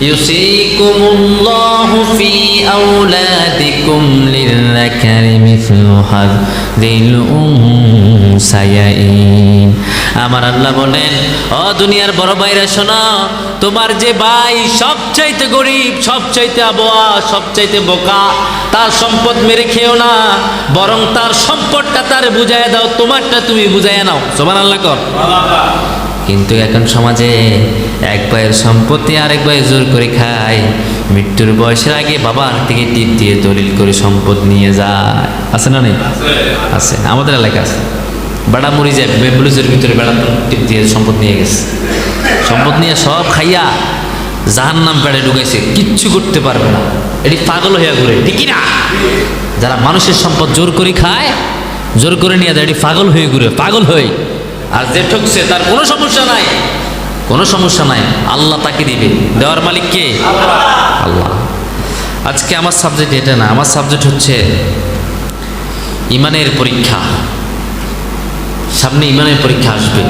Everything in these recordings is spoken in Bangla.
يوصيكم الله في أولادكم للذكر مثل حظ الأنثيين আমার আল্লাহ বলেন ও দুনিয়ার বড় ভাইরা শোনো তোমার যে ভাই সবচাইতে গরিব সবচাইতে আবহাওয়া সবচাইতে বোকা তার সম্পদ মেরে খেও না বরং তার সম্পদটা তার বুঝাইয়া দাও তোমারটা তুমি বুঝাইয়া নাও সোমান আল্লাহ কর কিন্তু এখন সমাজে এক ভাইয়ের সম্পত্তি আরেক ভাই জোর করে খায়। মৃত্যুর বয়সের আগে বাবার থেকে টিপ দিয়ে দলিল করে সম্পদ নিয়ে যায়। আছে না নেই? আছে। আমাদের এলাকা আছে। বেড়া মরি যায় ব্লুজের ভিতরে বেড়া টিপ দিয়ে সম্পদ নিয়ে গেছে। সম্পদ নিয়ে সব খাইয়া জাহান নাম পেড়ে ঢুকাইছে, কিচ্ছু করতে পারবে না। এটি পাগল হইয়া ঘুরে, ঠিকই না? যারা মানুষের সম্পদ জোর করে খায়, জোর করে নিয়ে যায়, এটি পাগল হয়ে ঘুরে, পাগল হয়ে আর যে ঠকছে, তার কোনো সমস্যা নাই। কোনো সমস্যা নাই। আল্লাহ তাকে দিবে। দেওয়ার মালিক কে? আল্লাহ। আজকে আমার সাবজেক্ট এটা না। আমার সাবজেক্ট হচ্ছে ইমানের পরীক্ষা। সামনে ইমানের পরীক্ষা আসবে।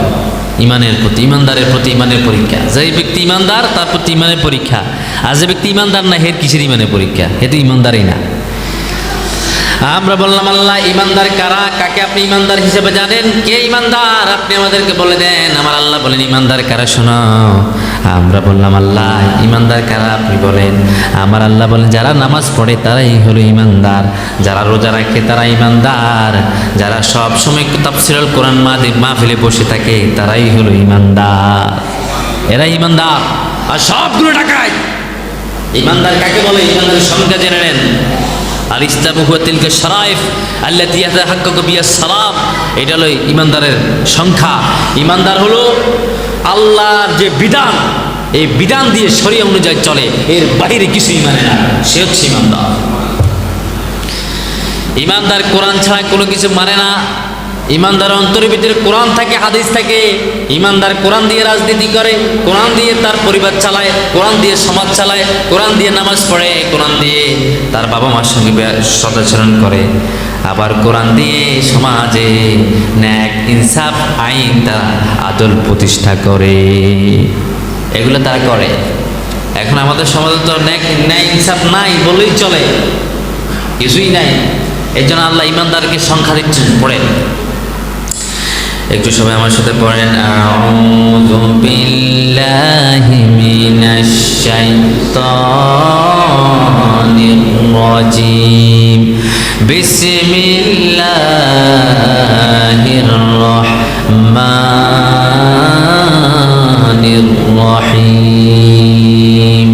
ইমানের প্রতি, ইমানদারের প্রতি ইমানের পরীক্ষা। যে ব্যক্তি ইমানদার, তার প্রতি ইমানের পরীক্ষা। আর যে ব্যক্তি ইমানদার না, হের কিসের ইমানের পরীক্ষা? হে তো ইমানদারই না। আমরা বললাম, আল্লাহ, ইমানদার কারা? কাকে আপনি ইমানদার হিসেবে জানেন? কে ইমানদার? আপনি আমাদেরকে বলে দেন। আমার আল্লাহ বলেন, ইমানদার কারা, শোনো। আমরা বললাম, আল্লাহ, ইমানদার কারা আপনি বলেন? আমার আল্লাহ বলেন, যারা নামাজ পড়ে তারাই হলো ইমানদার। যারা রোজা রাখে তারা ইমানদার। যারা সব সময় তাফসিরুল কোরআন মাহফিলে বসে থাকে তারাই হলো ইমানদার। এরা ইমানদার। আর সবগুলো টাকায় ইমানদার কাকে বলে? ইমানদারের সংখ্যা জেনে নেন। আর ইসলাম হুয়াতিলকে শরাইফ আল্লাহ তিয়াদা হাক্কা বিয়া সালাম। এটা হলো ইমানদারের সংখ্যা। ইমানদার হলো আল্লাহর যে বিধান, এই বিধান দিয়ে শরীয় অনুযায়ী চলে। এর বাইরে কিছুই মানে না। সে হচ্ছে ইমানদার। ইমানদার কোরআন ছাড়া কোনো কিছু মানে না। ইমানদার অন্তরের ভিতরে কোরআন থাকে, হাদিস থাকে, ইমানদার কোরআন দিয়ে রাজনীতি করে, কোরআন দিয়ে তার পরিবার চালায়, কোরআন দিয়ে সমাজ চালায়, কোরআন দিয়ে নামাজ পড়ে, কোরআন দিয়ে তার বাবা মার সঙ্গে সদাচরণ করে। আবার কোরআন দিয়ে সমাজে ন্যাক, ইনসাফ, আইন তারা আদল প্রতিষ্ঠা করে। এগুলো তারা করে। এখন আমাদের সমাজে তো ন্যাক, ন্যায়, ইনসাফ নাই বলেই চলে। কিছুই নাই। এই জন্য আল্লাহ ইমানদারকে সংখ্যা দিচ্ছেন, পড়েন। একটু সবাই আমার সাথে পড়েন। আউযু বিল্লাহি মিনাশ শাইতানির বিসমিল্লাহির রহমানির রহিম।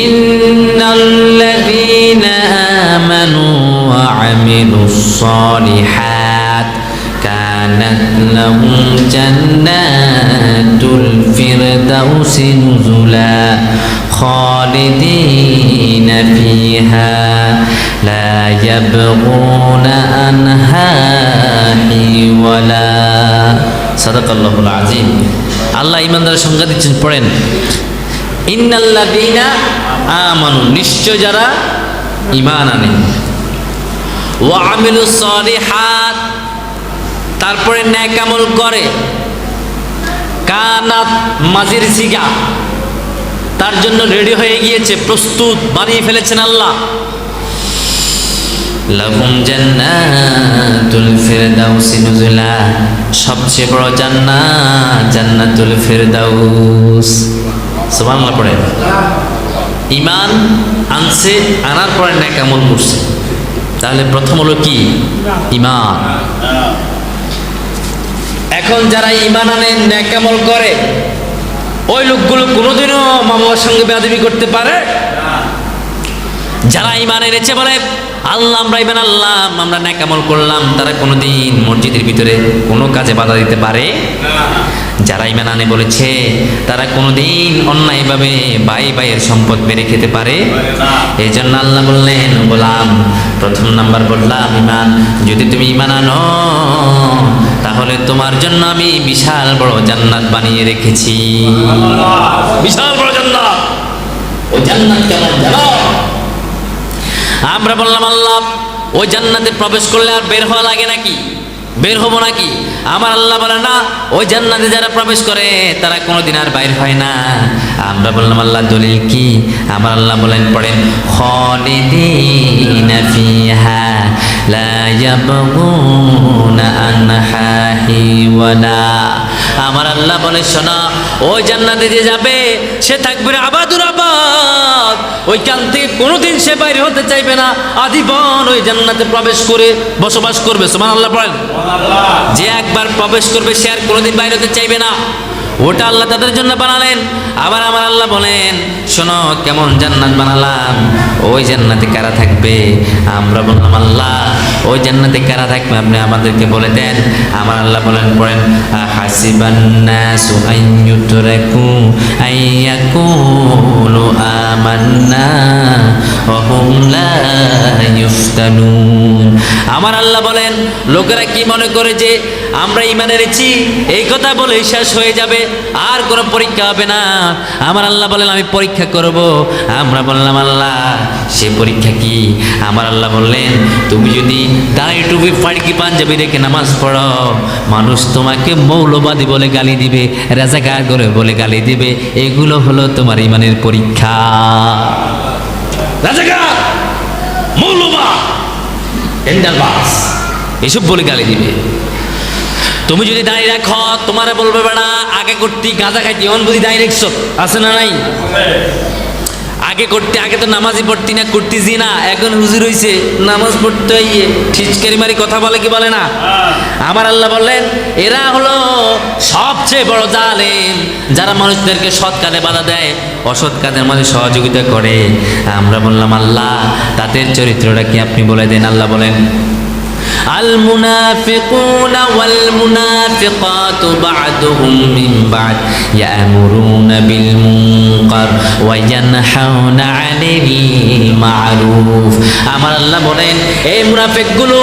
ইন্নাল্লাযীনা আমানু ওয়া আমিলুস সালিহাত كانت لهم جنات الفردوس نزلا خالدين فيها لا يبغون عنها حولا صدق الله العظيم আল্লাহ ইমানদারের সংজ্ঞা দিচ্ছেন পড়েন ইন্নাল্লাযীনা আমানু নিশ্চয় যারা ঈমান আনে ওয়া আমিলুস সালিহাত তারপরে ন্যাক আমল করে। কানাত মাজির সিগা তার জন্য রেডি হয়ে গিয়েছে, প্রস্তুত, বানিয়ে ফেলেছেন আল্লাহ। লাহুম জান্নাতুল ফিরদাউসি নুজুলা। সবচেয়ে বড় জান্নাত জান্নাতুল ফিরদাউস। সুবহানাল্লাহ, পড়ে। ইমান আনছে, আনার পরে ন্যাক আমল করছে। তাহলে প্রথম হলো কি? ইমান এখন যারা ইমান আনে ন্যাক আমল করে ওই লোকগুলো কোনোদিনও মা বাবার সঙ্গে বেয়াদবি করতে পারে যারা ইমান এনেছে বলে আল্লাহ আমরা ইমান আল্লাহ আমরা ন্যাকামল করলাম তারা কোনোদিন মসজিদের ভিতরে কোনো কাজে বাধা দিতে পারে যারা ইমান আনে বলেছে তারা কোনোদিন অন্যায়ভাবে বাই বাইয়ের সম্পদ বেড়ে খেতে পারে এই জন্য আল্লাহ বললেন বললাম প্রথম নাম্বার বললাম ইমান যদি তুমি ইমান আনো তাহলে তোমার জন্য আমি বিশাল বড় জান্নাত বানিয়ে রেখেছি। বিশাল বড় জান্নাত। ওই জান্নাত কেমন জানো। আমরা বললাম, আল্লাহ, ওই জান্নাতে প্রবেশ করলে আর বের হওয়া লাগে নাকি? বের হব নাকি? আমার আল্লাহ বলে, না, ওই জান্নাতে যারা প্রবেশ করে, তারা কোনোদিন আর বাইর হয় না। আমরা বললাম, আল্লাহ, দলিল কি? আমার আল্লাহ বলেন, পড়েন, খালিদিনা ফিহা লা ইয়াবগুনা আনহা হিওয়ালা আমার আল্লাহ বলে শোনা ওই জান্নাতে যে যাবে সে থাকবে আবাদুর আবাদ। ওইখান থেকে কোনোদিন সে বাইরে হতে চাইবে না। আদিবন ওই জান্নাতে প্রবেশ করে বসবাস করবে। সোমান আল্লাহ বলেন যে একবার প্রবেশ করবে সে আর কোনোদিন বাইরে হতে চাইবে না। ওটা আল্লাহ তাদের জন্য বানালেন। আবার আমার আল্লাহ বলেন, শোনো, কেমন জান্নাত বানালাম? ওই জান্নাতে কারা থাকবে? আমরা বললাম, আল্লাহ, ওই জান্নাতে কারা থাকবে আপনি আমাদেরকে বলে দেন। আমার আল্লাহ বলেন, পড়েন আমার আল্লাহ বলেন, লোকেরা কি মনে করে যে আমরা ইমান এনেছি এই কথা বলে শেষ হয়ে যাবে, আর কোনো পরীক্ষা হবে না। আমার আল্লাহ বলেন, আমি পরীক্ষা করব। আমরা বললাম, আল্লাহ, সে পরীক্ষা কি? আমার আল্লাহ বললেন, তুমি যদি দাঁড়ি টুপি ফাড়কি পাঞ্জাবি রেখে নামাজ পড়ো, মানুষ তোমাকে মৌলবাদী বলে গালি দিবে, রাজাকার করে বলে গালি দিবে। এগুলো হলো তোমার ইমানের পরীক্ষা। মৌলবাদ এসব বলে গালি দিবে। তুমি যদি দাঁড়িয়ে রাখো, তোমারে বলবে, বেড়া, আগে করতে গাঁজা খাইতি, অন বুঝি দাঁড়িয়ে রাখছো? আছে না নাই? আগে করতে, আগে তো নামাজই পড়তি না করতিছি না এখন হুজুর হইছে, নামাজ পড়তে হইয়ে ঠিচকারি মারি কথা বলে কি বলে না? আমার আল্লাহ বললেন, এরা হলো সবচেয়ে বড় জালেম, যারা মানুষদেরকে সৎ কাজে বাধা দেয়, অসৎ কাজের মাঝে সহযোগিতা করে। আমরা বললাম, আল্লাহ, তাদের চরিত্রটা কি আপনি বলে দেন? আল্লাহ বলেন المنافقون والمنافقات بعضهم من بعد يأمرون بالمنكر وينحون عن المعروف আমার আল্লাহ বলেন এই মুনাফিকগুলো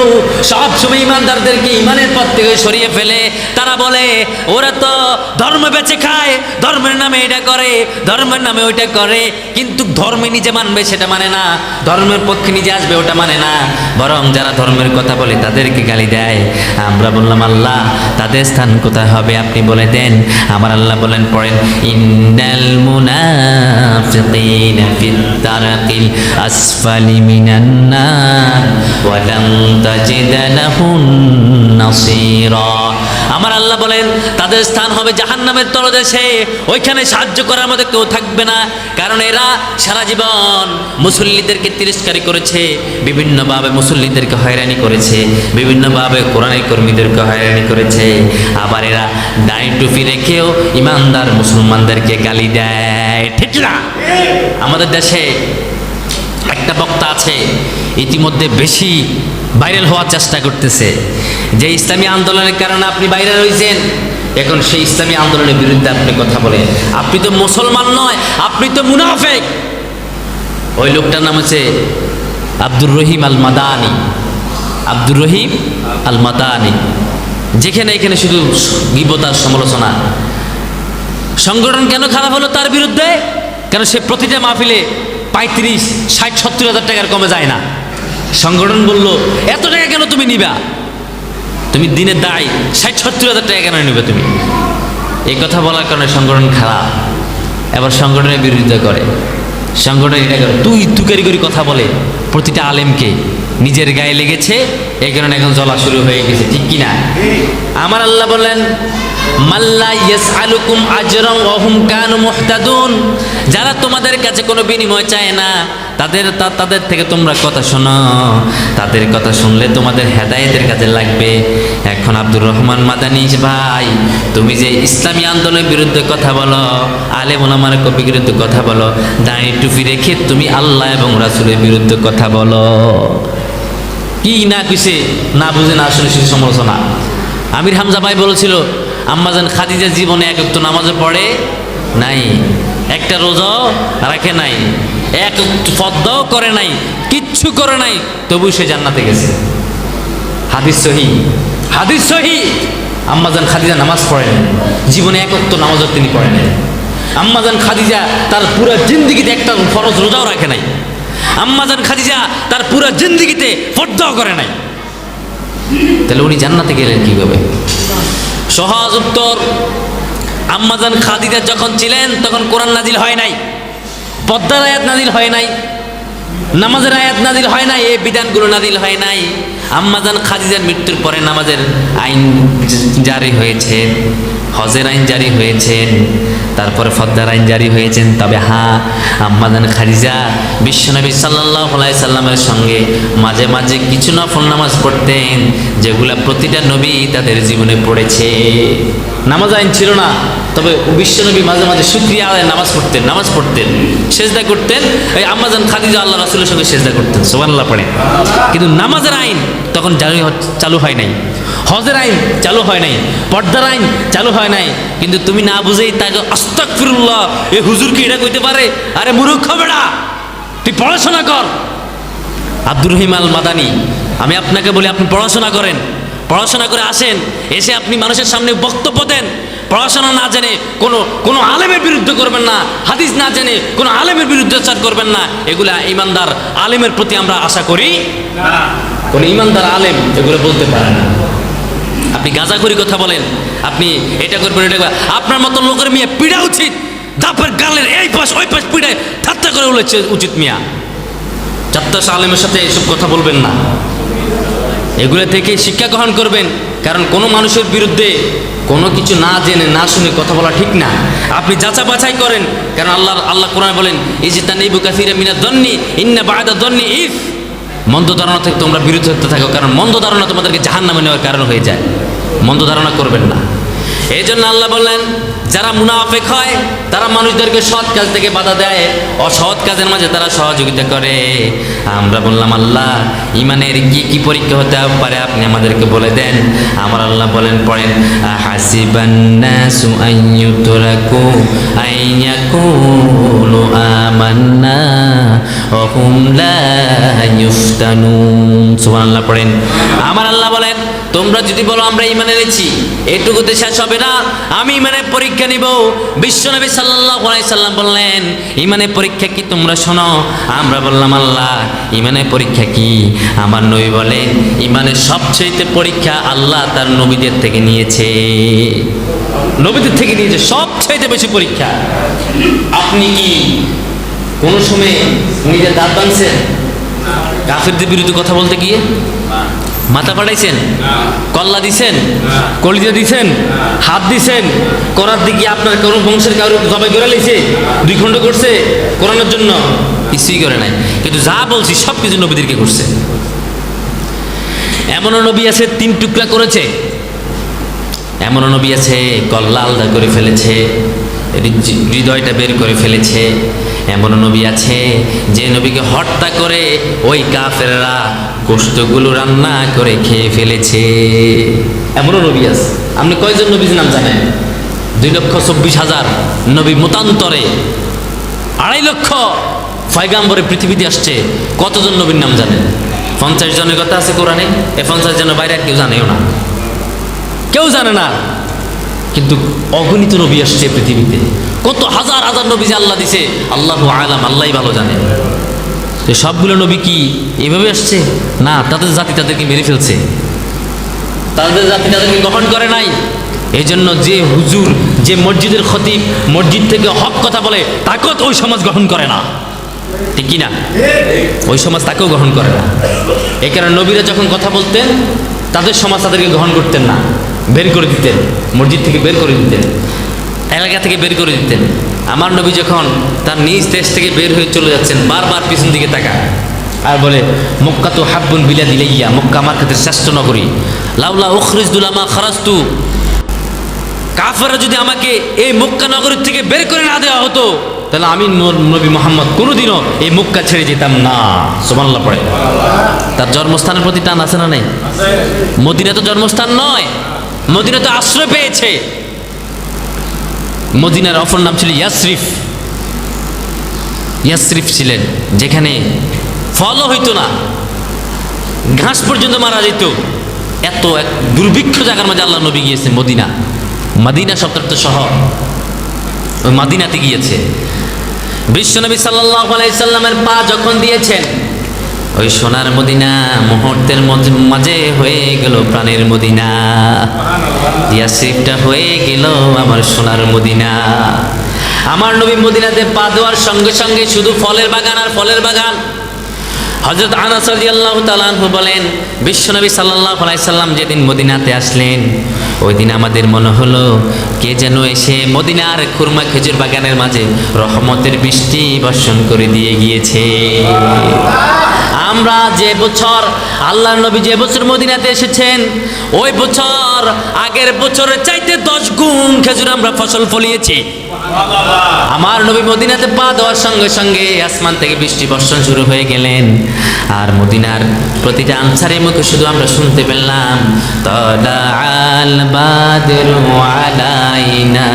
সব সময় ইমানদারদেরকে ইমানের পথ থেকে সরিয়ে ফেলে তারা বলে ওরা তো ধর্ম বেঁচে খায় ধর্মের নামে এটা করে ধর্মের নামে ওইটা করে কিন্তু ধর্মে নিজে মানবে সেটা মানে না ধর্মের পক্ষে নিজে আসবে ওটা মানে না বরং যারা ধর্মের কথা বলে তাদেরকে গালি দেয়। আমরা বললাম, আল্লাহ, তাদের স্থান কোথায় হবে? আপনি বলে দেন। আমার আল্লাহ বলেন, পড়েন, ইন্নাল মুনাফিকিনা ফিদ দারকিল আসফালি মিনান নার, ওয়া লাম তাজিদ লাহুন নাসীরা। আমার আল্লাহ বলেন, তাদের স্থান হবে জাহান্নামের তলদেশে। ওইখানে সাহায্য করার মধ্যে কেউ থাকবে না, কারণ এরা সারা জীবন মুসল্লিদেরকে তিরস্কারি করেছে বিভিন্নভাবে মুসল্লিদেরকে হয়রানি করেছে। বিভিন্নভাবে কোরআনের কর্মীদেরকে হয়রানি করেছে। আবার এরা দাড়ি টুপি রেখেও ইমানদার মুসলমানদেরকে গালি দেয়। ঠিক না? আমাদের দেশে একটা বক্তা আছে, ইতিমধ্যে বেশি ভাইরাল হওয়ার চেষ্টা করতেছে। যে ইসলামী আন্দোলনের কারণে আপনি বাইরে রয়েছেন এখন সেই ইসলামী আন্দোলনের বিরুদ্ধে আপনি কথা বলেন। আপনি তো মুসলমান নয়, আপনি তো মুনাফেক। ওই লোকটার নাম হচ্ছে আব্দুর রহিম আল মাদানি আব্দুর রহিম আল মাদানি যেখানে এখানে শুধু গিবতার সমালোচনা। সংগঠন কেন খারাপ হলো তার বিরুদ্ধে? কেন সে প্রতিটা মাহফিলে পঁয়ত্রিশ, ষাট, সত্তর হাজার টাকার কমে যায় না? সংগঠন বলল, এত টাকা কেন তুমি নিবা? তুমি দিনের দায়, ষাট, সত্তর হাজার টাকা কেন নিবে তুমি? এই কথা বলার কারণে সংগঠন খারাপ। এবার সংগঠনের বিরোধিতা করে। সংগঠন এটা করে, তুই তুকারি করি কথা বলে প্রতিটা আলেমকে নিজের গায়ে লেগেছে, এই কারণে এখন জ্বলা শুরু হয়ে গেছে, ঠিক কিনা? আমার আল্লাহ বললেন যারা তোমাদের কাছে কোনো বিনিময় চায় না, তাদের তাদের থেকে তোমরা কথা শোনো। তাদের কথা শুনলে তোমাদের হেদায়েতের কাজে লাগবে। এখন আব্দুর রহমান মাদানি ভাই, তুমি যে ইসলামী আন্দোলনের বিরুদ্ধে কথা বলো আলে মোলামার বিরুদ্ধে কথা বলো, দাঁড়িয়ে টুপি রেখে তুমি আল্লাহ এবং রাসুলের বিরুদ্ধে কথা বলো। কি না কিসে না বুঝে, না আসলে সে সমালোচনা। আমির হামজা ভাই বলেছিল আম্মাজান খাদিজা জীবনে এক একটু নামাজে পড়ে নাই, একটা রোজাও রাখে নাই, এক ফদ্দাও করে নাই, কিচ্ছু করে নাই, তবু সে জান্নাতে গেছে। হাদিস সহি হাদিস সহি। আম্মাজান খাদিজা নামাজ পড়েন জীবনে একত্র নামাজও তিনি পড়েন আম্মাজান খাদিজা তার পুরো জিন্দিগিতে একটা ফরজ রোজাও রাখে নাই। আম্মাজান খাদিজা তার পুরো জিন্দিগিতে ফর্দাও করে নাই। তাহলে উনি জান্নাতে গেলেন কীভাবে? সহজ উত্তর আম্মাজান খাদিজা যখন ছিলেন তখন কোরআন নাজিল হয় নাই, পদ্মার আয়াত নাজিল হয় নাই, নামাজের আয়াত নাজিল হয় নাই, এই বিধানগুলো নাজিল হয় নাই। আম্মাজান খাদিজার মৃত্যুর পরে নামাজের আইন জারি হয়েছে, হজের আইন জারি হয়েছেন তারপরে ফদ্দার আইন জারি হয়েছেন, তবে হা আম্মাজান খারিজা বিশ্বনবী সাল্লাহ সাল্লামের সঙ্গে মাঝে মাঝে কিছু না নফল নামাজ পড়তেন, যেগুলা প্রতিটা নবী তাদের জীবনে পড়েছে। নামাজ আইন ছিল না, তবে বিশ্বনবী মাঝে মাঝে শুক্রিয়া আদায় নামাজ পড়তেন নামাজ পড়তেন, সেজদা করতেন। এই আম্মাজান খাদিজা আল্লাহ রাসুলের সঙ্গে সেজদা করতেন সোবান্লাহ পড়ে। কিন্তু নামাজের আইন তখন জারি চালু হয় নাই। হজের আইন চালু হয় নাই। পর্দার আইন চালু হয় নাই। কিন্তু তুমি না বুঝেই তাকে আস্তাক ফিরুল্লাহ এ হুজুর কি এটা কইতে পারে, আরে মূর্খ বেড়া, তুই পড়াশোনা কর। আব্দুর রহিম আল মাদানি আমি আপনাকে বলি, আপনি পড়াশোনা করেন। পড়াশোনা করে আসেন, এসে আপনি মানুষের সামনে বক্তব্য দেন। পড়াশোনা না জেনে কোনো কোনো আলেমের বিরুদ্ধে করবেন না, হাদিস না জেনে কোনো আলেমের বিরুদ্ধে চার করবেন না। এগুলা ইমানদার আলেমের প্রতি আমরা আশা করি কোনো ইমানদার আলেম এগুলো বলতে পারে না। আপনি গাঁজাখড়ি কথা বলেন, আপনি এটা করবেন এটা করবেন। আপনার মতো লোকের মিয়া পিড়া উচিত তারপর গালের এই পাশ, ওই পাশ পিড়ায় ঠাট্টা করে উলেছে উচিত মিয়া। চাত্তাস আলেমের সাথে এসব কথা বলবেন না। এগুলো থেকে শিক্ষা গ্রহণ করবেন, কারণ কোনো মানুষের বিরুদ্ধে কোনো কিছু না জেনে, না শুনে কথা বলা ঠিক না। আপনি যাচা বাছাই করেন, কারণ আল্লাহ আল্লাহ কোরআন বলেন এই যে তানিবু কাসিরা মিনা দন্নি ইন্না বায়দা দন্নি ইফ। মন্দ ধারণা থেকে তোমরা বিরত হতে থাকো, কারণ মন্দ ধারণা তোমাদেরকে জাহান নামে নেওয়ার কারণ হয়ে যায়। মন্দ ধারণা করবেন না। এই জন্য আল্লাহ বললেন, যারা মুনাফেক হয়, তারা মানুষদেরকে সৎ কাজ থেকে বাধা দেয়, অসৎ কাজের মাঝে তারা সহযোগিতা করে। আমরা বললাম, আল্লাহ, ইমানের কি কি পরীক্ষা হতে পারে আপনি আমাদেরকে বলে দেন? আমার আল্লাহ বলেন, পড়েন পড়েন। আমার আল্লাহ বলেন, তোমরা যদি বলো আমরা ইমান এনেছি, এটুকুতে শেষ হবে না, আমি ইমানের পরীক্ষা নিব। বিশ্বনবী সাল্লাল্লাহু আলাইহি সাল্লাম বললেন, ইমানের পরীক্ষা কি তোমরা শোনো? আমরা বললাম, আল্লাহ, ইমানের পরীক্ষা কি? আমার নবী বলেন, ইমানের সবচেয়ে পরীক্ষা আল্লাহ তার নবীদের থেকে নিয়েছে। নবীদের থেকে নিয়েছে সবচেয়ে বেশি পরীক্ষা। আপনি কি কোনো সময় নিজের দাঁত বাঁধছেন? কাফেরদের বিরুদ্ধে কথা বলতে গিয়ে? মাথা পাঠাইছেন কল্লা দিছেন? কলিজা দিছেন? হাত দিছেন? করার দিকে আপনার কোনো বংশের কারও জবাই করে লাইছে? দুই খণ্ড করছে? করানোর জন্য? কিছুই করে নাই। কিন্তু যা বলছি সব কিছু নবীদেরকে করছে। এমনও নবী আছে তিন টুকরা করেছে। এমনও নবী আছে কল্লা আলাদা করে ফেলেছে হৃদয়টা বের করে ফেলেছে। এমনও নবী আছে যে নবীকে হত্যা করে ওই কাফেররা গোস্তগুলো রান্না করে খেয়ে ফেলেছে। এমনও নবী আছে। আপনি কয়জন নবীর নাম জানেন? দুই লক্ষ চব্বিশ হাজার নবী মতান্তরে। আড়াই লক্ষ ফয়গাম্বরে পৃথিবীতে আসছে। কতজন নবীর নাম জানেন? পঞ্চাশ জনের কথা আছে কোরআনে। এ পঞ্চাশ জনের বাইরে কেউ জানেও না। কেউ জানে না। কিন্তু অগণিত নবী আসছে পৃথিবীতে। কত হাজার হাজার নবী যে আল্লাহ দিছে। আল্লাহ আলাম আল্লাহই ভালো জানে। তো সবগুলো নবী কি এভাবে আসছে? না, তাদের জাতি তাদেরকে মেরে ফেলছে। তাদের জাতি তাদেরকে গ্রহণ করে নাই। এই জন্য যে হুজুর, যে মসজিদের খতিব মসজিদ থেকে হক কথা বলে, তাকেও তো ওই সমাজ গ্রহণ করে না। ঠিক না? ওই সমাজ তাকেও গ্রহণ করে না। এই কারণে নবীরা যখন কথা বলতেন, তাদের সমাজ তাদেরকে গ্রহণ করতেন না। বের করে দিতেন, মসজিদ থেকে বের করে দিতেন। এলাকা থেকে বের করে দিতেন। আমার নবী যখন তার নিজ দেশ থেকে বের হয়ে চলে যাচ্ছেন, বারবার পিছন দিকে তাকায় আর বলে, মক্কা তো হাব্বুন বিলা দিলাইয়া মক্কা আমার ক্ষেত্রে শ্রেষ্ঠ নগরী। লাউলা উখরিজদুলামা খারাস্তু কাফেররা যদি আমাকে এই মক্কা নগরীর থেকে বের করে না দেওয়া হতো, তাহলে আমি নবী মোহাম্মদ কোনোদিনও এই মুক্কা ছেড়ে যেতাম না। সোমাল্লা পড়ে। তার জন্মস্থানের প্রতি টান আছে না নেই? মদিনা তো জন্মস্থান নয়। মদিনা তো আশ্রয় পেয়েছে। মদিনার অপর নাম ছিল ইয়াসরিফ। ইয়াসরিফ ছিলেন, যেখানে ফলও হইতো না। ঘাস পর্যন্ত মারা যেত। এত এক দুর্ভিক্ষ জায়গার মাঝে আল্লাহ নবী গিয়েছে মদিনা। মাদিনা তো শহর। ওই মাদিনাতে গিয়েছে। বিশ্বনবী সাল্লাহ আলাইসাল্লামের পা যখন দিয়েছেন ওই সোনার মদিনা মুহূর্তের মাঝে হয়ে গেল প্রাণের মদিনা। ইয়াসিফটা হয়ে গেল আমার সোনার মদিনা। আমার নবী মদিনাতে পা দেওয়ার সঙ্গে সঙ্গে শুধু ফলের বাগান আর ফলের বাগান। হজরত আনাস আল্লাহ তালাহু বলেন বিশ্বনবী সাল্লাহ সাল্লাম যেদিন মদিনাতে আসলেন ওই দিন আমাদের মনে হলো, কে যেন এসে মদিনার খুরমা খেজুর বাগানের মাঝে রহমতের বৃষ্টি বর্ষণ করে দিয়ে গিয়েছে। আমরা যে বছর আল্লাহ নবী যে বছর মদিনাতে এসেছেন, ওই বছর আগের বছরের চাইতে দশ গুণ খেজুর আমরা ফসল ফলিয়েছি। আমার নবী মদিনাতে পা দেওয়ার সঙ্গে সঙ্গে আসমান থেকে বৃষ্টি বর্ষণ শুরু হয়ে গেলেন। আর মদিনার প্রতিটা আনসারের মুখে শুধু আমরা শুনতে পেলাম তদাল বাদরু আলাইনা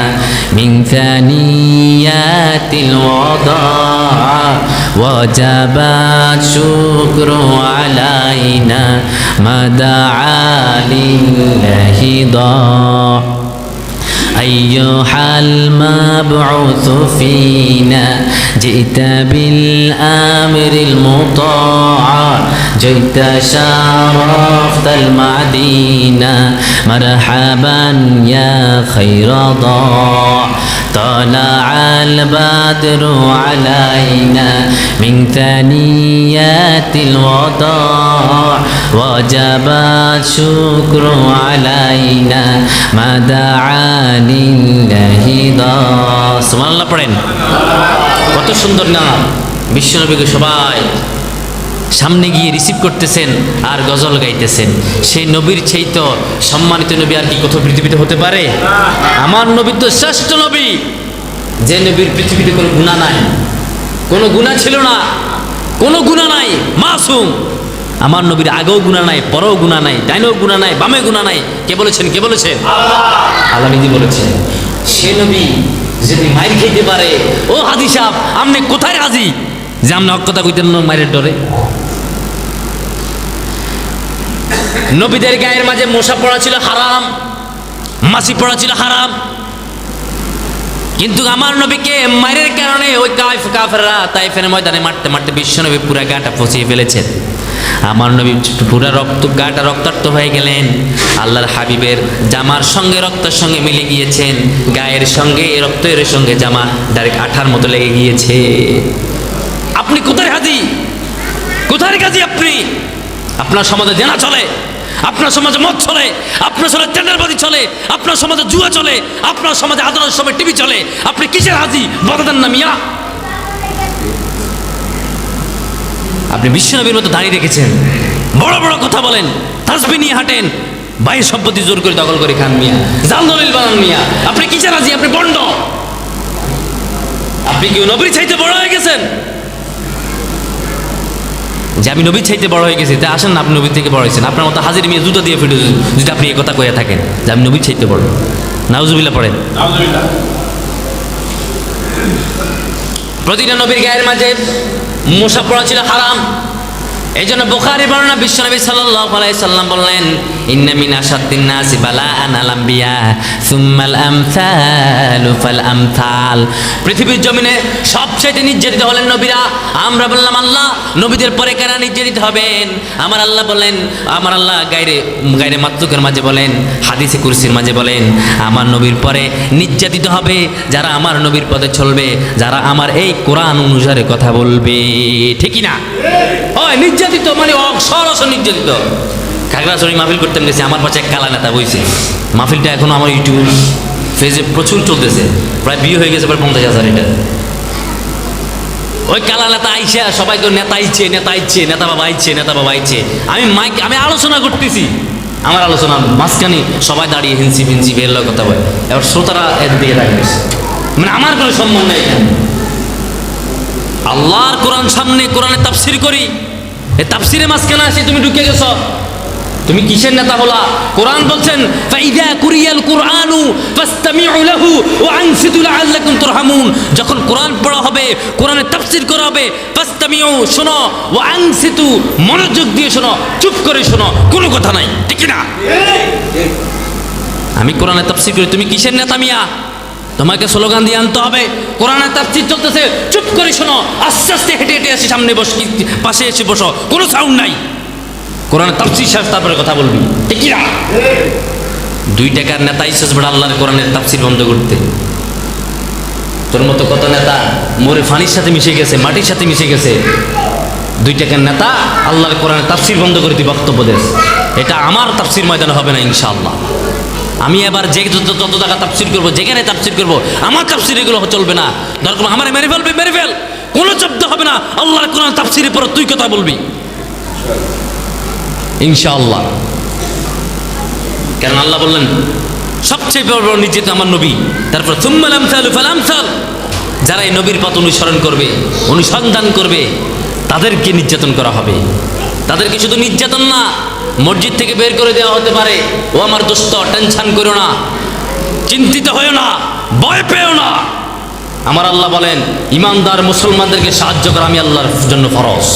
أيها المبعوث فينا جئت بالأمر المطاع جئت شرفت المدينة مرحبا يا خير ضاع. طلع البدر علينا من ثنيات الوداع وجب الشكر علينا ما دعا لله ضاع سبحان الله পড়েন কত সুন্দর নাম বিশ্বনবীকে সবাই সামনে গিয়ে রিসিভ করতেছেন আর গজল গাইতেছেন। সেই নবীর সেই তো সম্মানিত নবী আর কি কোথাও পৃথিবীতে হতে পারে? আমার নবী তো শ্রেষ্ঠ নবী। যে নবীর পৃথিবীতে কোনো গুণা নাই, কোনো গুণা ছিল না, কোনো গুণা নাই, মাসুম। আমার নবীর আগেও গুণা নাই, পরেও গুণা নাই, ডাইনেও গুণা নাই, বামে গুণা নাই। কে বলেছেন কে বলেছেন? আল্লাহ নিজে বলেছেন, সে নবী যদি মাইর খেতে পারে, ও হাজি সাহেব, আপনি কোথায় হাজি? যে আপনি অক্ষতা কইতেন না, মায়ের ডরে। নবীদের গায়ের মাঝে মশা পড়া ছিল হারাম মাসি পড়া ছিল হারাম। কিন্তু আমার নবীকে মায়ের কারণে ওই কাফ, কাফেররা তাইফের ময়দানে মারতে মারতে বিশ্ব নবী পুরা গাটা পচিয়ে ফেলেছেন আমার নবী পুরা রক্ত, গাটা রক্তাক্ত হয়ে গেলেন। আল্লাহর হাবিবের জামার সঙ্গে, রক্তের সঙ্গে মিলে গিয়েছেন। গায়ের সঙ্গে, রক্তের সঙ্গে জামা ডাইরেক্ট আঠার মতো লেগে গিয়েছে। আপনি কোথায় হাজি? কোথায় কাজী আপনি? আপনার সমাজে জেনা চলে। আপনার সমাজে মদ চলে, আপনার সমাজে টেন্ডারবাজি চলে, আপনার সমাজে জুয়া চলে, আপনার সমাজে আদালত সময় টিভি চলে। আপনি কিসের হাজি? বদাদান না মিয়া। আপনি বিশ্বনবীর মতো দাঁড়িয়ে রেখেছেন। বড় বড় কথা বলেন তাসবি নিয়ে হাঁটেন। বাইরের সম্পত্তি জোর করে দখল করে খান মিয়া। জাল দলিল বানান মিয়া। আপনি কিসের হাজি? আপনি বন্ড। আপনি কি নবীর চাইতে বড় হয়ে গেছেন? যে আমি নবীর চাইতে বড় হয়ে গেছি তা আসেন না আপনি নবীর থেকে বড় হয়েছেন। আপনার মতো হাজির মেয়ে জুতো দিয়ে ফিরে যদি আপনি এই কথা কয়ে থাকেন যে আমি নবীর চাইতে বড়। নাউজুবিল্লা পড়েন। প্রতিটা নবীর গায়ের মাঝে মোশা পড়া ছিল হারাম। এই জন্য বোখারি বর্ণনা বিশ্বনবী সাল্লাল্লাহু আলাইহি সাল্লাম বললেন ইন্না মিন আশাদ্দিন নাসি বালাআন আল আম্বিয়া সুম্মাল আমসালু ফাল আমসাল। পৃথিবীর জমিনে সবচেয়ে নির্যাতিত হলেন নবীরা। আমরা বললাম, আল্লাহ, নবীদের পরে কারা নির্যাতিত হবেন? আমার আল্লাহ বলেন, আমার আল্লাহ গায়রে গায়রে মাতলুকের মাঝে বলেন, হাদিসে কুরসির মাঝে বলেন, আমার নবীর পরে নির্যাতিত হবে, যারা আমার নবীর পথে চলবে, যারা আমার এই কোরআন অনুসারে কথা বলবে। ঠিকই না হয় নির্যাতিত মানে সরস নির্যাতিত। খাগড়াছড়ি মাহফিল করতে গেছে, আমার পাশে এক কালা নেতা বইছে। মাহফিলটা এখনও আমার ইউটিউব ফেসে প্রচুর চলতেছে। প্রায় বিয়ে হয়ে গেছে, প্রায় পঞ্চাশ হাজার এটা। ওই কালা নেতা আইছে সবাইকে নেতা আইছে নেতা আইছে, নেতা বাবা আইছে, নেতা বাবা আইছে। আমি মাইক, আমি আলোচনা করতেছি। আমার আলোচনা মাঝখানে সবাই দাঁড়িয়ে হিনসি ফিনসি বেরলো কথা বলে। এবার শ্রোতারা এর দিকে দাঁড়িয়ে মানে আমার কোনো সম্মান নেই আল্লাহর কোরআন সামনে কোরআনে তাফসির করি। এই তাফসিরে মাঝখানে আসে, তুমি ঢুকে গেছো। তুমি কিসের নেতা হলা কোরআন বলছেন, ফাইদা কুরিয়াল কুরআনু ফাসতামিউ লাহু ওয়া আনসিতু লাআল্লাকুম তুরহামুন। যখন কোরআন পড়া হবে, কোরআনে তাফসীর করা হবে, ফাসতামিউ, শোনো, ওয়া আনসিতু, মনোযোগ দিয়ে শোনো, চুপ করে শোনো, কোনো কথা নাই। ঠিক না আমি কোরআনে তাফসীর করি, তুমি কিসের নেতা মিয়া? তোমাকে স্লোগান দিয়ে আনতে হবে কোরআনের তাফসির চলতেছে, চুপ করে শোনো, আস্তে আস্তে হেঁটে হেঁটে এসে সামনে বস, পাশে এসে বসো, কোনো সাউন্ড নাই। কোরআনের তাফসির শেষ তারপরে কথা বলবি। দুই টাকার নেতা ইসেস বড় আল্লাহর কোরআনের তাফসির বন্ধ করতে। তোর মতো কত নেতা মোরে ফানির সাথে মিশে গেছে, মাটির সাথে মিশে গেছে। দুই টাকার নেতা আল্লাহর কোরআনের তাফসির বন্ধ করে তুই বক্তব্য দেশ এটা আমার তাফসির ময়দানে হবে না, ইনশাআল্লাহ। আমি এবার যে যত টাকা তাফসির করব, যেখানে তাফসির করব, আমার তাফসির এগুলো চলবে না। দরকার আমার মেরে ফেলবে, মেরে ফেল। কোনো শব্দ হবে না। আল্লাহর কোরআন তাফসিরের পর তুই কথা বলবি। ইনশাআল্লাহ। কারণ আল্লাহ বললেন, সবচেয়ে বড় বড় নির্যাতিত আমার নবী, তারপর আমসাল যারা এই নবীর পথ অনুসরণ করবে, অনুসন্ধান করবে, তাদেরকে নির্যাতন করা হবে। তাদেরকে শুধু নির্যাতন না, মসজিদ থেকে বের করে দেওয়া হতে পারে। ও আমার দোস্ত, টেনশন করো না, চিন্তিত হয়েও না, ভয় পেও না। আমার আল্লাহ বলেন, ইমানদার মুসলমানদেরকে সাহায্য করা আমি আল্লাহর জন্য ফরজ।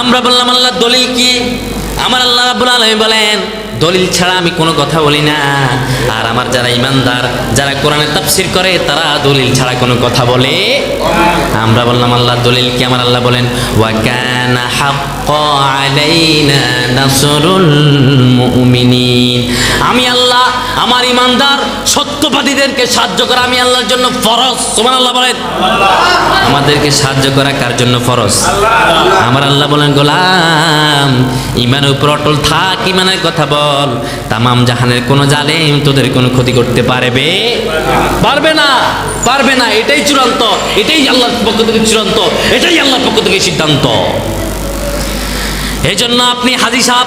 আমরা বললাম আল্লাহ দলিল কি? আমার আল্লাহ রাব্বুল আলামিন বলেন, দলিল ছাড়া আমি কোনো কথা বলি না। আর আমার যারা ইমানদার যারা কোরআনের তাফসির করে, তারা দলিল ছাড়া কোনো কথা বলে আমরা বললাম আল্লাহ দলিল কি? আমার আল্লাহ বলেন আমি আল্লাহ আমার ইমানদার সত্যবাদীদেরকে সাহায্য করা আমি আল্লাহর জন্য ফরজ। সুবহানাল্লাহ বলেন। আমাদেরকে সাহায্য করা কার জন্য ফরজ? আমার আল্লাহ বলেন, গোলাম, ইমানের উপর অটল থাক, ইমানের কথা বল। তামাম জাহানের কোনো জালেম তোদের কোনো ক্ষতি করতে পারবে? পারবে না পারবে না। এটাই চূড়ান্ত, এটাই আল্লাহর পক্ষ থেকে চূড়ান্ত, এটাই আল্লাহর পক্ষ থেকে সিদ্ধান্ত। এই জন্য আপনি হাজি সাহেব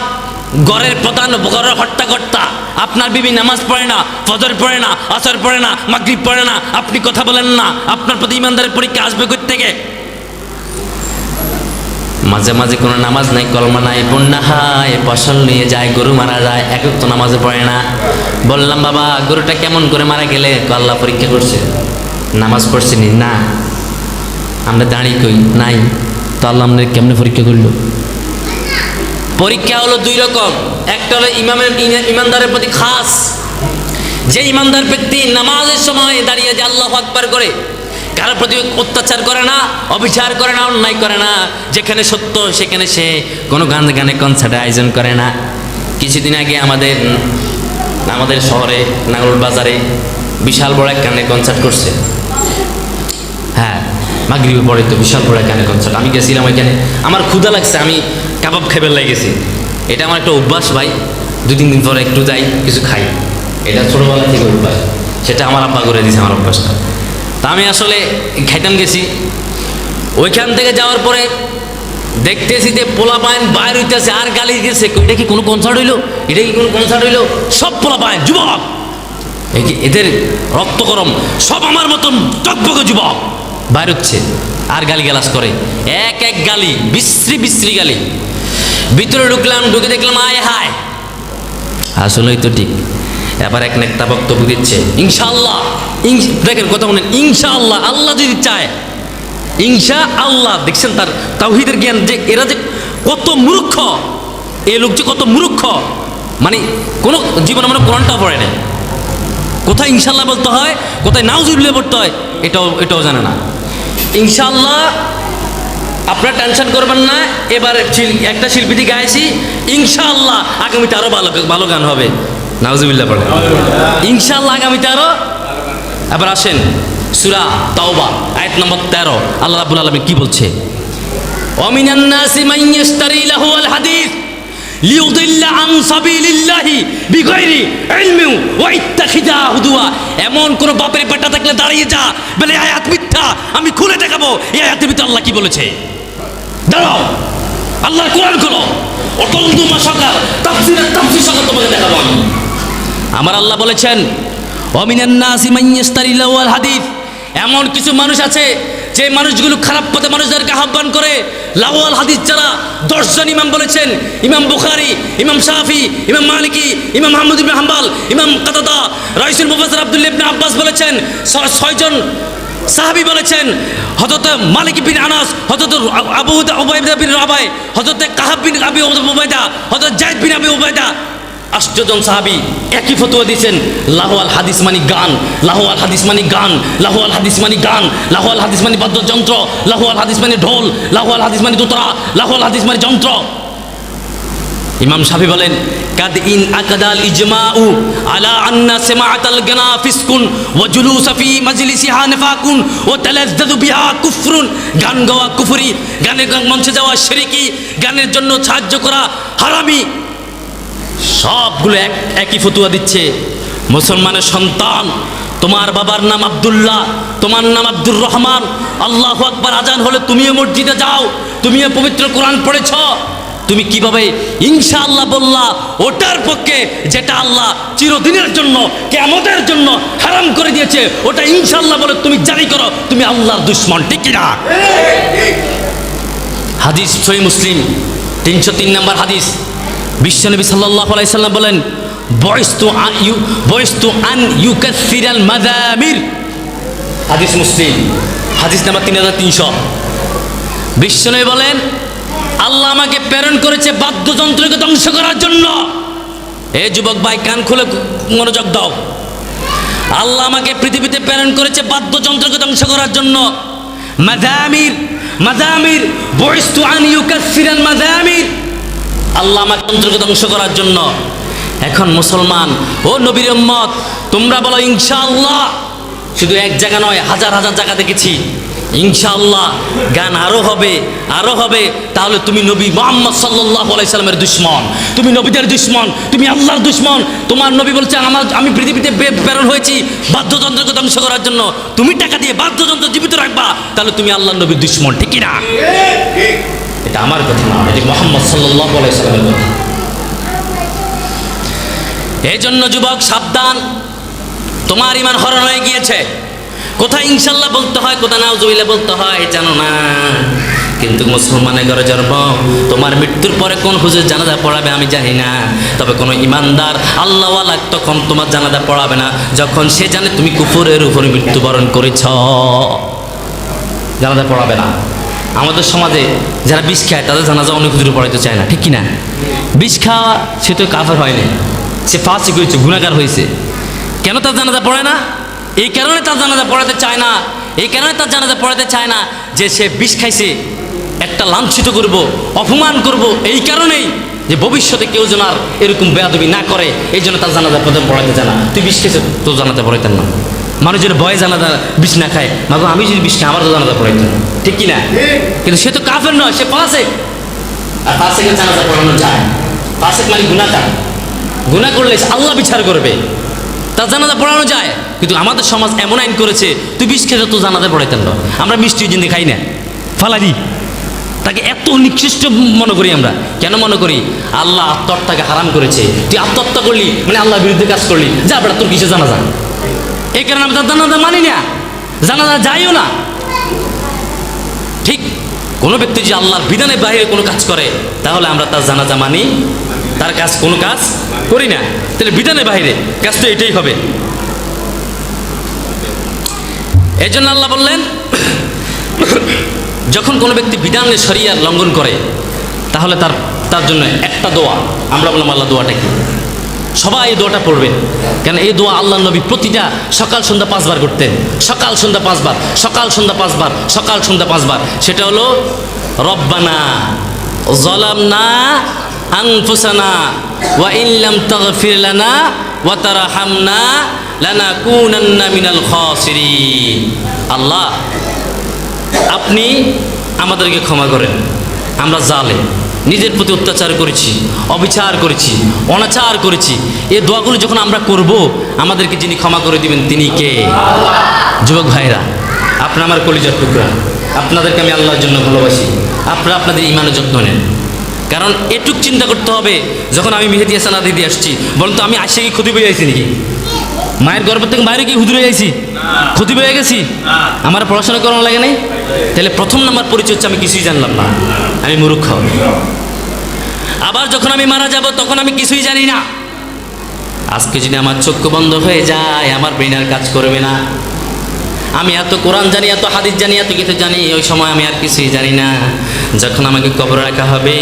গড়ের প্রধান গড়ের হট্টাকর্তা আপনার বিবি নামাজ পড়ে না, ফজর পড়ে না, আসর পড়ে না, মাগরিব পড়ে না, আপনি কথা বলেন না, আপনার প্রতি ইমানদারের পরীক্ষা আসবে থেকে মাঝে মাঝে কোনো নামাজ নাই, কলমা নাই বন্যা হয়, ফসল নিয়ে যায়, গরু মারা যায়, এক তো নামাজে পড়ে না। বললাম, বাবা, গরুটা কেমন করে মারা গেলে? আল্লাহ পরীক্ষা করছে। নামাজ পড়ছেনি না? আমরা দাঁড়িয়ে কই? নাই। তো আল্লাহ আমাদের কেমনে পরীক্ষা করল? পরীক্ষা হলো দুই রকম। একটা হলো ইমামের ইমানদারের প্রতি খাস। যে ইমানদার ব্যক্তি নামাজের সময় দাঁড়িয়ে যে আল্লাহ আকবার করে কারোর প্রতি অত্যাচার করে না, অবিচার করে না, অন্যায় করে না, যেখানে সত্য সেখানে সে কোনো গান গানে কনসার্ট আয়োজন করে না। কিছুদিন আগে আমাদের আমাদের শহরে, নাগরুল বাজারে বিশাল বড় এক গানের কনসার্ট করছে। হ্যাঁ মাগরিবে পরে তো বিশাল বড় এক গানের কনসার্ট আমি গেছিলাম ওইখানে। আমার ক্ষুধা লাগছে, আমি কাবাব খাইবার গেছি। এটা আমার একটা অভ্যাস ভাই। দু তিন দিন পরে একটু যাই, কিছু খাই। এটা ছোটোবেলা থেকে অভ্যাস। সেটা আমার আব্বা করে দিয়েছে আমার অভ্যাসটা। তা আমি আসলে খাইতাম গেছি। ওইখান থেকে যাওয়ার পরে দেখতেছি যে পোলা পায়ন বাইর হইতেছে, আর গালি গেছে এটা কি কোনো কনসার্ট হইল? এটা কি কোনো কনসার্ট হইল? সব পোলা পায়ন যুবক এদের রক্ত গরম। সব আমার মতন টকবক যুবক। বাইর হচ্ছে, আর গালি গালাস করে। এক এক গালি, বিশ্রী বিশ্রী গালি। ভিতরে ঢুকলাম, ঢুকে দেখলাম, আয়, হায়। আসলেই তো ঠিক। এবার এক নেতা বক্তব্য দিচ্ছে, ইনশাআল্লাহ, ইনশ- দেখেন কথা বলেন, ইনশাআল্লাহ, আল্লাহ যদি চায় ইনশা আল্লাহ দেখছেন তার তাওহিদের জ্ঞান যে এরা যে কত মূর্খ, এ লোক যে কত মূর্খ মানে কোনো জীবনে মানে কোরআনটা পড়ে না। কোথায় ইনশাল্লাহ বলতে হয়, কোথায় নাউজুবিল্লাহ পড়তে হয়, এটাও এটাও জানে না। ইনশাল্লাহ আপনারা টেনশন করবেন না, এবার একটা শিল্পীটি গাইছি, ইনশাআল্লাহ আগামীতে আরও ভালো ভালো গান হবে। নাউজুবিল্লাহ পড়ে ইনশাআল্লাহ আগামীতে আরও? এবার আসেন, সুরা তাওবা, আয়াত নম্বর তেরো। আল্লাহ রাবুল আলমী কি বলছে? অমিনান্নাসি নাসি মান ইশতারি লাহু আল হাদিস। এমন কোন বাপের পেটা থাকলে দাঁড়িয়ে যা, বলে আয়াত মিথ্যা, আমি খুলে দেখাবো। এই আয়াতের ভিতরে আল্লাহ কি বলেছে? দাঁড়াও, আল্লাহর কোরআন খোলো। অটল দুমা সকাল তাফসিরের তাফসির সকাল তোমাকে দেখাবো আমি। আমার আল্লাহ বলেছেন অমিনান্নাসি মাইয়াস্তারিল্লাহু আল হাদিস। এমন কিছু মানুষ আছে যে মানুষগুলো খারাপ পথে মানুষদেরকে আহ্বান করে, লাওয়াল হাদিস যারা দশজন ইমাম বলেছেন, ইমাম বুখারি, ইমাম শাফি, ইমাম মালিকি, ইমাম মাহমুদ ইবনে হাম্বাল, ইমাম কাতাদা, রাইসুল মুফাসসির আব্দুল্লাহ ইবনে আব্বাস বলেছেন ছয়জন সাহাবি বলেছেন, হযরত মালিক বিন আনাস, হযরত আবু উবাইদা বিন রাবাই, হযরত কাহাব বিন আবি উবাইদা, হযরত জায়েদ বিন আবি উবাইদা আষ্টজন সাহাবি একই ফতুয়া দিয়েছেন লাহোয়াল হাদিস মানি গান লাহোয়াল হাদিস মানি গান লাহোয়াল হাদিস মানি গান লাহোয়াল হাদিস মানি বাদ্যযন্ত্র লাহোয়াল হাদিস মানি ঢোল লাহোয়াল হাদিস মানি দোতরা লাহোয়াল হাদিস মানি যন্ত্র। ইমাম শাফি বলেন, কাদ ইন আকাদাল ইজমাউ আলা আন্না সিমাআতাল গানা ফিসকুন ওয়া জুলুস ফি মাজলিসিহা নিফাকুন ওয়া তালাজ্জাদু বিহা কুফরুন। গান গাওয়া কুফরি, গানের গান মঞ্চে যাওয়া শিরকি গানের জন্য সাহায্য করা হারামি। সবগুলো এক একই ফতুয়া দিচ্ছে। মুসলমানের সন্তান তোমার বাবার নাম আবদুল্লাহ তোমার নাম আব্দুর রহমান। আল্লাহ আকবার আজান হলে তুমিও মসজিদে যাও তুমিও পবিত্র কোরআন পড়েছ। তুমি কীভাবে ইনশাআল্লাহ বললা ওটার পক্ষে যেটা আল্লাহ চিরদিনের জন্য কেমতের জন্য হারাম করে দিয়েছে ওটা ইনশাআল্লাহ বলে তুমি জারি করো তুমি আল্লাহর দুশ্মন ঠিক কিনা হাদিস সহি মুসলিম তিনশো তিন নম্বর হাদিস। বিশ্বনবী সাল্লাহ আলাইসাল্লাম বলেন, বয়স্তু ইউ, বয়স্তু আন ইউকাসিরাল মাদামির হাদিস মুসলিম, হাদিস নাম্বার তিন হাজার তিনশো। বিশ্বনবী বলেন, আল্লাহ আমাকে প্রেরণ করেছে বাদ্যযন্ত্রকে ধ্বংস করার জন্য। এ যুবক ভাই, কান খুলে মনোযোগ দাও। আল্লাহ আমাকে পৃথিবীতে প্রেরণ করেছে বাদ্যযন্ত্রকে ধ্বংস করার জন্য। মাদামির মাদামির বয়স্তু আন ইউকাসিরাল মাদামির আল্লাহ আমাকে যন্ত্রকে ধ্বংস করার জন্য। এখন মুসলমান, ও নবীর উম্মত, তোমরা বলো ইনশাআল্লাহ। শুধু এক জায়গা নয়, হাজার হাজার জায়গা দেখেছি। ইনশাআল্লাহ গান আরও হবে আরও হবে। তাহলে তুমি নবী মোহাম্মদ সাল্লাহ আলাইসাল্লামের দুশ্মন। তুমি নবীদের দুশ্মন, তুমি আল্লাহর দুশ্মন। তোমার নবী বলছে, আমার, আমি পৃথিবীতে প্রেরণ হয়েছি বাদ্যযন্ত্রকে ধ্বংস করার জন্য। তুমি টাকা দিয়ে বাদ্যযন্ত্র জীবিত রাখবা, তাহলে তুমি আল্লাহর নবীর দুশ্মন, ঠিক না? এটা আমার কথা না, এটি মোহাম্মদ সাল্লাহ কথা। এই জন্য যুবক, সাবধান। তোমার ইমান হরণ হয়ে গিয়েছে। কোথায় ইনশাল্লাহ বলতে হয়, কোথায় নাউজুবিল্লাহ বলতে হয় জানো না। কিন্তু মুসলমানের ঘরে জন্ম, তোমার মৃত্যুর পরে কোন হুজুর জানাজা পড়াবে আমি জানি না। তবে কোনো ইমানদার আল্লাহওয়ালা তখন তোমার জানাজা পড়াবে না, যখন সে জানে তুমি কুকুরের উপরে মৃত্যুবরণ করেছ। জানাজা পড়াবে না। আমাদের সমাজে যারা বিষ খায়, তাদের জানাজা অনেক দূরে পড়াইতে চায় না, ঠিক কি না বিষ খাওয়া, সে তো কাফার হয়নি সে ফাঁসি করেছে গুণাগার হয়েছে। কেন তার জানাজা পড়ে না? এই কারণে তার জানাজা পড়াতে চায় না, এই কারণে তার জানাজা পড়াতে চায় না যে সে বিষ খাইছে, একটা লাঞ্ছিত করব, অপমান করব, এই কারণেই যে ভবিষ্যতে কেউ যেন আর এরকম বেয়াদবি না করে, এই জন্য তার জানাজা পড়াতে চায় না। তুই বিষ খেয়েছে তো জানাতে পড়াইতেন না। মানুষ যেন ভয়ে জানাজা বিষ না খায়। মাগো আমি যদি বিষ খাই আমার তো জানাজা পড়াইতেন না ঠিক কি না কিন্তু সে তো কাফের নয় সে পাশে আর ফাসেকের জানাজা পড়ানো যায়। ফাসেক মানে গুণাকার গুণা করলে আল্লাহ বিচার করবে। তার জানাজা পড়ানো যায়। কিন্তু আমাদের সমাজ এমন আইন করেছে তুই বিষ খেতে তো জানাজা পড়াইতেন না। আমরা মিষ্টি জিন্দি খাই না। ফালারি। তাকে এত নিকৃষ্ট মনে করি আমরা। কেন মনে করি? আল্লাহ আত্মহত্যাকে হারাম করেছে। তুই আত্মহত্যা করলি মানে আল্লাহর বিরুদ্ধে কাজ করলি। যা বেটা তোর কিসে জানাজা? এই কারণে আমি তার জানাজা মানি না। জানাজা যাইও না। ঠিক কোনো ব্যক্তি যদি আল্লাহর বিধানের বাইরে কোনো কাজ করে, তাহলে আমরা তার জানাজা মানি, তার কাজ কোনো কাজ করি না। তাহলে বিধানের বাইরে কাজ তো এটাই হবে। এই জন্য আল্লাহ বললেন, যখন কোনো ব্যক্তি বিধানের শরিয়ার লঙ্ঘন করে, তাহলে তার তার জন্য একটা দোয়া। আমরা বললাম, আল্লাহ দোয়াটা কি? সবাই এই দোয়াটা পড়বেন। কেন এই দোয়া আল্লাহ নবী প্রতিটা সকাল, সন্ধ্যা পাঁচবার করতেন। সকাল, সন্ধ্যা পাঁচবার, সকাল, সন্ধ্যা পাঁচবার, সকাল, সন্ধ্যা পাঁচবার। সেটা হলো, রব্বানা জলামনা আনফুসানা ওয়া ইল্লাম তাগফির লানা ওয়া তারহামনা লানাকুনান্না মিনাল খাসিরিন। আল্লাহ, আপনি আমাদেরকে ক্ষমা করেন। আমরা জালে নিজের প্রতি অত্যাচার করেছি, অবিচার করেছি, অনাচার করেছি। এ দোয়াগুলো যখন আমরা করব, আমাদেরকে যিনি ক্ষমা করে দিবেন, তিনি কে? যুবক ভাইরা, আপনার আমার কলিজার টুকরা। আপনাদেরকে আমি আল্লাহর জন্য ভালোবাসি। আপনারা আপনাদের ইমানের যত্ন নেন। কারণ এটুক চিন্তা করতে হবে, যখন আমি মেহেদি হাসান আদি দিয়ে আসছি, বলুন তো আমি আসে কি ক্ষতি পেয়ে যাইছি নাকি? মায়ের গর্ভ থেকে বাইরে কি হুদুরে যাইছি ক্ষতি পেয়ে গেছি? আমার পড়াশোনা করানো লাগে নাই? তাহলে প্রথম নাম্বার পরিচয় হচ্ছে আমি কিছুই জানলাম না। আমি মূর্খ। আবার যখন আমি মারা যাব, তখন আমি কিছুই জানি না। আজকে যদি আমার চক্ষু বন্ধ হয়ে যায়, আমার ব্রেন আর কাজ করবে না। আমি এত কোরআন জানি, এত হাদিস জানি, এত কিছু জানি, ওই সময় আমি আর কিছুই জানি না। যখন আমাকে কবর রাখা হবে,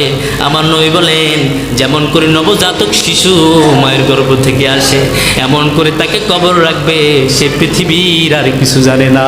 আমার নই বলেন, যেমন করে নবজাতক শিশু মায়ের গর্ভ থেকে আসে, এমন করে তাকে কবর রাখবে, সে পৃথিবীর আর কিছু জানে না।